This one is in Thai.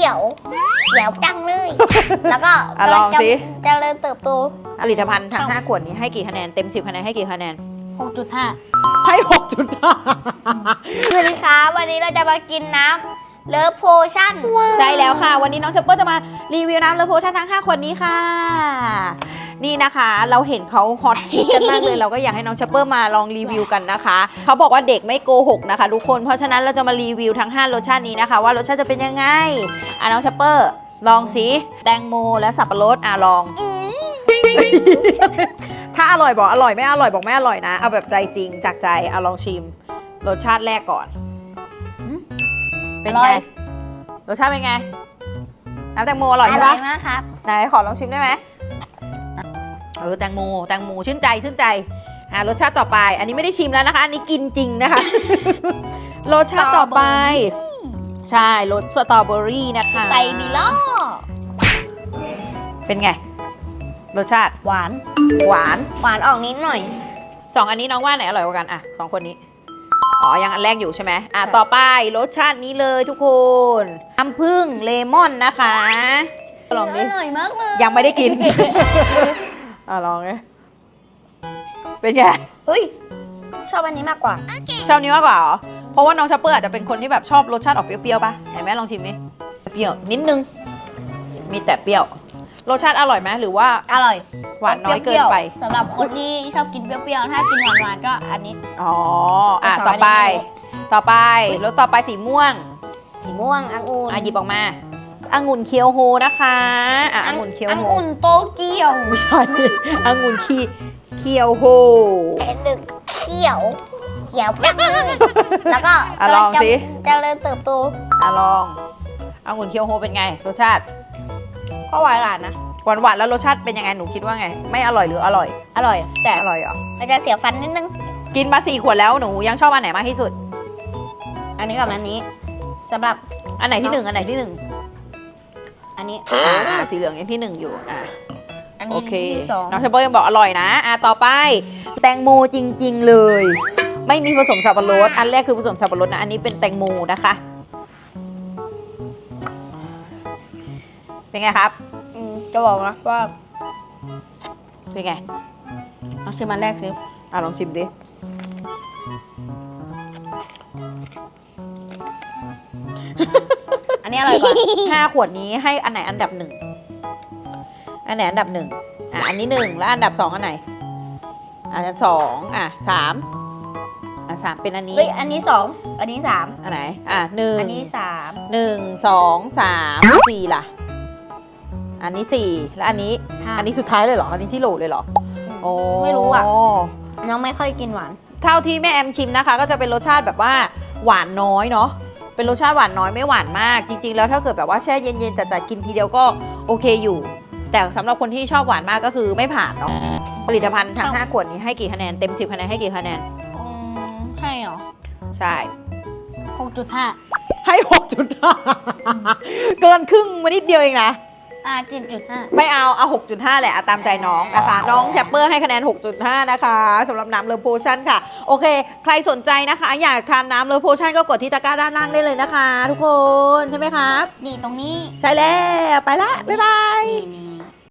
ขียวเขียวจังเลย แล้วก็อะลองสิ เจริญเติบโต ผลิตภัณฑ์ทั้ง5ขวดนี้ให้กี่คะแนน เต็ม 10 คะแนนให้กี่คะแนน 6.5ให้6จุดห้าสวัสดีครับวันนี้เราจะมากินน้ำเลิฟโพชั่นใช่แล้วค่ะ วันนี้น้องเชปเปอร์จะมารีวิวน้ำเลอโพชั่นทั้ง 5 ขวดนี้ค่ะ นี่นะคะ เราเห็นเขาฮอตฮิตกันมากเลยเราก็อยากให้น้องเชปเปอร์มาลองรีวิวกันนะคะเขาบอกว่าเด็กไม่โกหกนะคะทุกคนเพราะฉะนั้นเราจะมารีวิวทั้ง 5 รสชาตินี้นะคะ ว่ารสชาติจะเป็นยังไงอะน้องเชปเปอร์ลองสิแตงโมและสับปะรดอะลอง ถ้าอร่อยบอกอร่อยไม่อร่อยบอกไม่อร่อยนะ เอาแบบใจจริงจากใจเอาลองชิม รสชาติแรกก่อนหืมเป็นอร่ไง อย รสชาติเป็นไง น้ำแตงโมอร่อยอใช่ร่อปะยมากครับ ไหนขอลองชิมได้ไหมเออแตงโมแตงโมชื่นใจชื่นใจอ่ารสชาติต่อไป อันนี้ไม่ได้ชิมแล้วนะคะ อันนี้กินจริงนะคะ รสชาติต่อไป ใช่รสสตรอเบอรี่นะคะไก่บิล่อเป็นไง รสชาติหวาน หวานหวานออกนิดหน่อยสองอันนี้น้องว่าไหนอร่อยกว่ากันอะสองคนนี้อ๋อ ยังอันแรกอยู่ใช่ไหมอะค่ะต่อไปรสชาตินี้เลยทุกคนน้ำผึ้งเลมอนนะคะ ลองดิอร่อยมากเลย ยังไม่ได้กิน อะลองไงเป็นไง เฮ้ย ชอบอันนี้มากกว่า ชอบนี้มากกว่าเหรอ เพราะว่าน้องชอปเปอร์อาจจะเป็นคนที่แบบชอบรสชาติออกเปรี้ยวๆป่ะไหนแม่ลองชิมดิเปรี้ยวนิดนึง มีแต่เปรี้ยว รสชาติอร่อยไหมหรือว่าอร่อยหวานน้อยเกินไป สำหรับคนที่ชอบกินเปรี้ยวๆ ถ้ากินหวานๆ ก็อันนี้ อ๋อ อะแต่สองต่อไปอันนี้ต่อไป รสต่อไปสีม่วง สีม่วงองุ่นอะหยิบออกมา องุ่นเคียวโฮนะคะอะองุ่นเคียวอโฮงุ่นโตเกียวไม่ใช่องุ่นคีเคียวโฮเป็นหนึ่งเขียวเขียวจังเลยแล้วก็อะลองสิ เจริญเติบโตอะลององุ่นเคียวโฮเป็นไง รสชาติก็หวานๆนะ หวานหวานๆแล้วรสชาติเป็นยังไงหนูคิดว่าไง ไม่อร่อยหรืออร่อย อร่อย แต่อร่อยเหรอมันจะเสียวฟันนิดนึง กินมาสี่ขวดแล้วหนูยังชอบอันไหนมากที่สุด อันนี้กับอันนี้สำหรับอันไหนที่หนึ่งอันไหนที่หนึ่ง อันนี้อ่าอ่าสีเหลืองยังที่หนึ่งอยู่อะ อันโอนี้เค ที่สองน้องเชเบอร์ยังบอกอร่อยนะ อะ ต่อไป แตงโมจริง ๆ เลย ไม่มีผสมสับปะรด อันแรกคือผสมสับปะรดนะ อันนี้เป็นแตงโมนะคะ เป็นไงครับ อืมจะบอกนะว่าเป็นไง เอาชิมอันแรกสิอะ ลองชิมดิอั นนี้อร่อยกว่าห้าขวดนี้ให้อันไหนอันดับหนึ่งอันไหนอันดับหนึ่งอะอันนี้หนึ่งแล้วอันดับสองอันไหนอันดับสองอะสามอะสามเป็นอันนี้เฮ้ยอันนี้สองอันนี้สามอันไหนอะหนึ่งอันนี้สามหนึ่งสองสามสี่ล่ะ อันนี้สี่แล้วอันนี้ห้าอันนี้สุดท้ายเลยเหรออันนี้ที่โหลเลยเหรอโอ้ไม่รู้อะน้องไม่ค่อยกินหวาน เท่าที่แม่แอมชิมนะคะ ก็จะเป็นรสชาติแบบว่าหวานน้อยเนาะ เป็นรสชาติหวานน้อยไม่หวานมาก จริง ๆ แล้วถ้าเกิดแบบว่าแช่เย็นๆจัดๆกินทีเดียวก็โอเคอยู่ แต่สำหรับคนที่ชอบหวานมากก็คือไม่ผ่านเนาะผลิตภัณฑ์ทั้งครับ5ขวดนี้ให้กี่คะแนนเต็ม 10 คะแนนให้กี่คะแนนอืมให้เหรอ ใช่หกจุดห้าให้6.5เกินครึ่งมานิดเดียวเองนะ อ่าเจ็ดจุดห้า ไม่เอาเอา 6.5 แหละเอาตามใจน้องนะคะ น้องแทปเปอร์ให้คะแนน 6.5 นะคะสำหรับน้ำเลอโพชั่นค่ะ โอเค ใครสนใจนะคะ อยากทานน้ำเลอโพชั่นก็กดที่ตะกร้าด้านล่างได้เลยนะคะ ทุกคน ใช่ไหมครับ นี่ตรงนี้ ใช่แล้ว ไปละ บ๊ายบาย นี่นี่